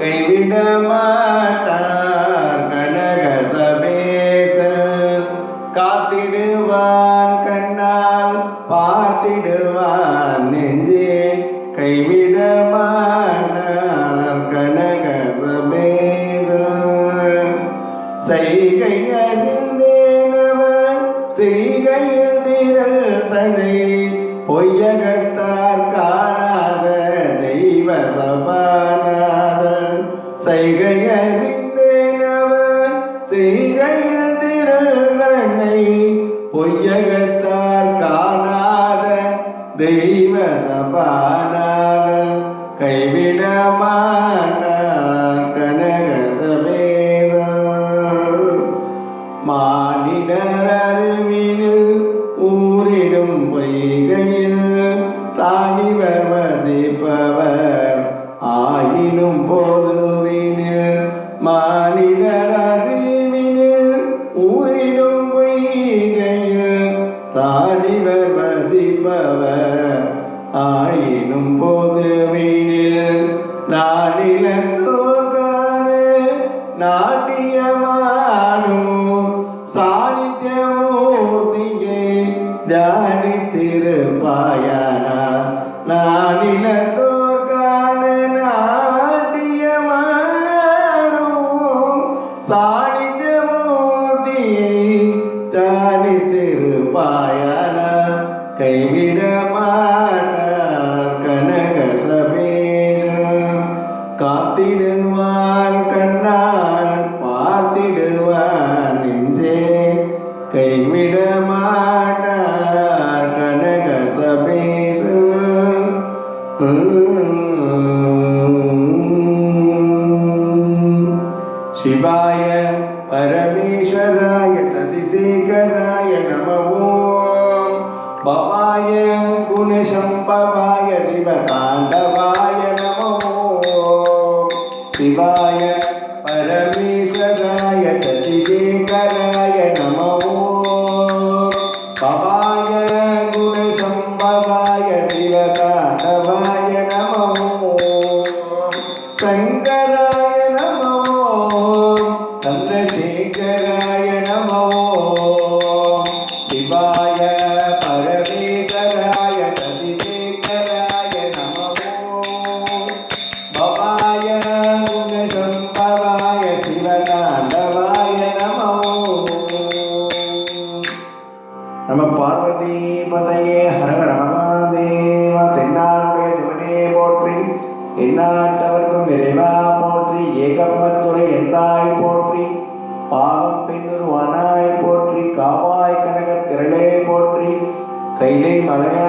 கைவிட மாட்டார் கனக சபேசல் காத்திடுவான் கண்ணால் பார்த்திடுவான் நெஞ்சே. கைவிட மாட்டார் கனக சபேசல் செய்கை அறிந்தேனவர் செய்கையில் திரள் தனை பொய்யகத்தார் சபாநாதன் செய்கை அறிந்தேனவர் செய்கையில் திரள் பொய்யகத்தார் காணாத தெய்வ சபாநாதன். கைவி மானிடர் அறிவினில் ஊரிடும் பொய்கையில் தானிவர் வசிப்பவர். ஆயினும் பொதுவினில் நாடிலத்தோர்கான நாட்டியமானும் சா சாணித்து நாட்டியமானும் சாநித்தியமூர்த்தியை திருப்பாயன கைவிட மாட்டார் கனக சபேஷன் காத்திடுவான் கண்ணால் பார்த்திடுவான் நெஞ்சே கைவிட மாட்டார் கனக சபேஷன் Mm-hmm. शिवाय परमेश्वराय शशिशेखराय नमो भवाय गुणशम्भवाय शिवताण्डवाय नमो शिवाय परमेश्वराय शशिशे பார்வதி பதையே ஹரஹர மகாதேவ தென்னாடுடைய சிவனே போற்றி எந்நாட்டவர்க்கும் விரைவா போற்றி ஏகப்பத்துறை எந்தாய் போற்றி பாவம் பெண்ணுருவானாய் போற்றி காவாய் கனக திரளே போற்றி கைலை மலையா